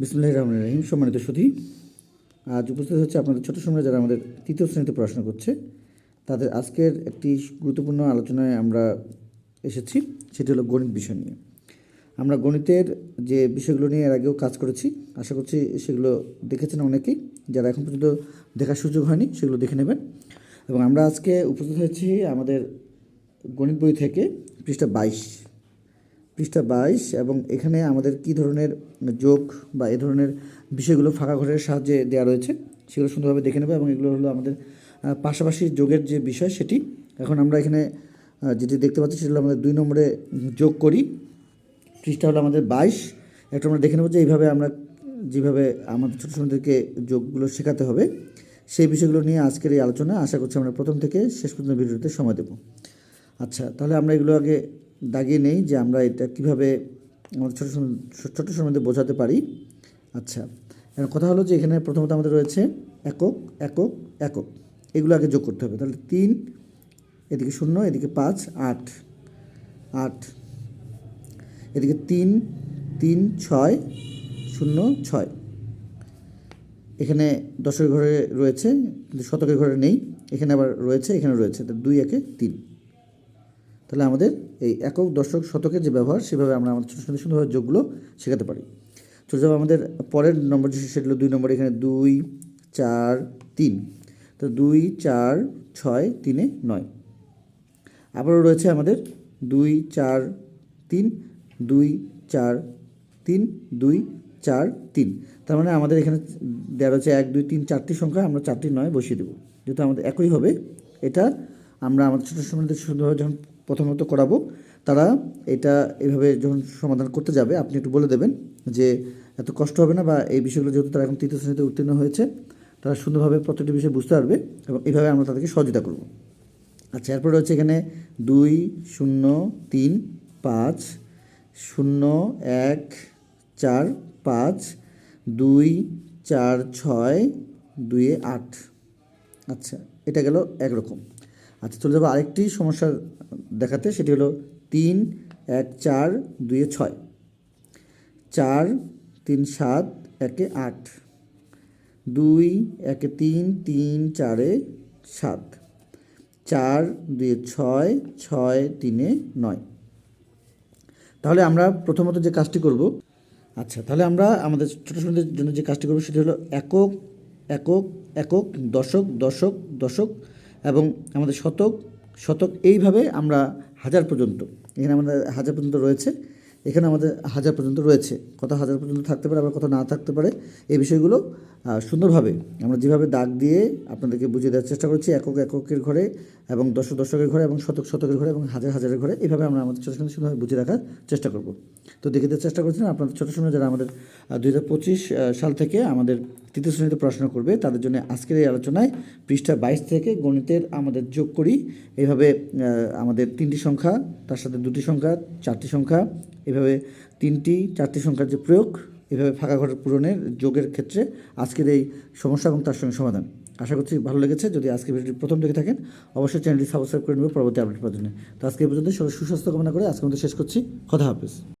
বিসমুল্লাহ রহমান রহিম, সম্মানিত সুধী। আজ উপস্থিত হচ্ছে আপনাদের ছোট সময় যারা আমাদের তৃতীয় শ্রেণীতে পড়াশোনা করছে। তাদের আজকের একটি গুরুত্বপূর্ণ আলোচনায় আমরা এসেছি, সেটি হলো গণিত বিষয় নিয়ে। আমরা গণিতের যে বিষয়গুলো নিয়ে এর আগেও কাজ করেছি, আশা করছি সেগুলো দেখেছেন অনেকেই। যারা এখন পর্যন্ত দেখার সুযোগ হয়নি, সেগুলো দেখে নেবেন। এবং আমরা আজকে উপস্থিত হয়েছি আমাদের গণিত বই থেকে পৃষ্ঠা বাইশ। পৃষ্ঠা বাইশ, এবং এখানে আমাদের কি ধরনের যোগ বা এ ধরনের বিষয়গুলো ফাঁকা ঘরের সাহায্যে দেওয়া রয়েছে, সেগুলো সুন্দরভাবে দেখে নেবে, এবং এগুলো হলো আমাদের পাশাপাশি যোগের যে বিষয় সেটি, এখন আমরা এখানে যেটি দেখতে পাচ্ছি সেটা হলো আমাদের দুই নম্বরে যোগ করি, পৃষ্ঠা হলো আমাদের বাইশ, একটু আমরা দেখে নেব যে এইভাবে আমরা, যেভাবে আমাদের ছোটো ছোটোদেরকে যোগগুলো শেখাতে হবে, সেই বিষয়গুলো নিয়ে আজকের এই আলোচনা, আশা করছি আমরা প্রথম থেকে শেষ পর্যন্ত ভিডিওতে সময় দেবো। আচ্ছা তাহলে আমরা এগুলো আগে দাগিয়ে নেই যে আমরা এটা কীভাবে আমাদের ছোটো ছোটো সময় বোঝাতে পারি। আচ্ছা এখন কথা হলো যে এখানে প্রথমত আমাদের রয়েছে একক একক একক। এগুলো আগে যোগ করতে হবে। তাহলে তিন, এদিকে শূন্য, এদিকে পাঁচ, আট। আট, এদিকে তিন তিন, ছয়, শূন্য, ছয়। এখানে দশের ঘরে রয়েছে, কিন্তু শতকের ঘরে নেই। এখানে আবার রয়েছে, এখানে রয়েছে। দুই, একে তিন। তাহলে আমাদের এই একক দশক শতকের যে ব্যবহার, সেভাবে আমরা আমাদের ছোটো ছোটো সুন্দরভাবে যোগগুলো শেখাতে পারি। ছোটো যাব আমাদের পরের নম্বর যে সেটা হলো দুই নম্বর এখানে দুই, চার, তিন। তো দুই, চার, ছয়, তিনে নয়। আবারও রয়েছে আমাদের দুই, চার, তিন, দুই, চার, তিন, দুই, চার, তিন। তার মানে আমাদের এখানে দেওয়া রয়েছে এক, দুই, তিন, চারটি সংখ্যা, আমরা চারটি নয় বসিয়ে দেবো। যেহেতু আমাদের একই হবে, এটা আমরা আমাদের ছোটো সময়দের সুন্দরভাবে যখন প্রথমত করাবো, তারা এটা এইভাবে যখন সমাধান করতে যাবে, আপনি একটু বলে দেবেন যে এত কষ্ট হবে না বা এই বিষয়গুলো যেহেতু তারা এখন তৃতীয় শ্রেণীতে উত্তীর্ণ হয়েছে, তারা সুন্দরভাবে প্রত্যেকটি বিষয় বুঝতে পারবে এবং এইভাবে আমরা তাদেরকে সহযোগিতা করব। আচ্ছা এরপর রয়েছে এখানে দুই, শূন্য, তিন, পাঁচ, শূন্য, এক, চার, পাঁচ, দুই, চার, ছয় দুয়ে আট। আচ্ছা এটা গেল একরকম। আচ্ছা চলে যাব আরেকটি সমস্যা দেখাতে, সেটি হলো তিন, এক, চার, দুয়ে ছয়। চার, তিন, সাত, একে আট। দুই, একে তিন তিন, চারে সাত। চার, দুয়ে ছয় ছয়, তিনে নয়। তাহলে আমরা প্রথমত যে কাজটি করব আচ্ছা তাহলে আমরা আমাদের ছোটো ছোটোদের জন্য যে কাজটি করব, সেটি হলো একক একক একক, দশক দশক দশক এবং আমাদের শতক শতক এইভাবে আমরা হাজার পর্যন্ত, এখানে আমাদের হাজার পর্যন্ত রয়েছে, এখানে আমাদের হাজার পর্যন্ত রয়েছে। কত হাজার পর্যন্ত থাকতে পারে আবার কত না থাকতে পারে, এই বিষয়গুলো সুন্দরভাবে আমরা যেভাবে দাগ দিয়ে আপনাদেরকে বুঝিয়ে দেওয়ার চেষ্টা করছি, একক এককের ঘরে এবং দশক দশকের ঘরে এবং শতক শতকের ঘরে এবং হাজার হাজারের ঘরে এইভাবে আমরা আমাদের ছোটো ছোটো সুন্দরভাবে বুঝিয়ে রাখার চেষ্টা করব। তো দেখে দেওয়ার চেষ্টা করছিলাম আপনাদের ছোটো সময় যারা আমাদের দুই হাজার পঁচিশ সাল থেকে আমাদের তৃতীয় শ্রেণীতে পড়াশোনা করবে, তাদের জন্য আজকের এই আলোচনায় পৃষ্ঠা বাইশ থেকে গণিতের আমাদের যোগ করি। এইভাবে আমাদের তিনটি সংখ্যা, তার সাথে দুটি সংখ্যা, চারটি সংখ্যা, এভাবে তিনটি, চারটি সংখ্যার যে প্রয়োগ, এভাবে ফাঁকা ঘরের পূরণের যোগের ক্ষেত্রে আজকের এই সমস্যা এবং তার সঙ্গে সমাধান। আশা করছি ভালো লেগেছে। যদি আজকে ভিডিওটি প্রথম দেখে থাকেন, অবশ্যই চ্যানেলটি সাবস্ক্রাইব করে নেবে পরবর্তী আপডেট পাওয়ার জন্য। তো আজকে এই পর্যন্ত সবাই সুস্বাস্থ্য কামনা করে আজকে মধ্যে শেষ করছি। কথা হাফিজ।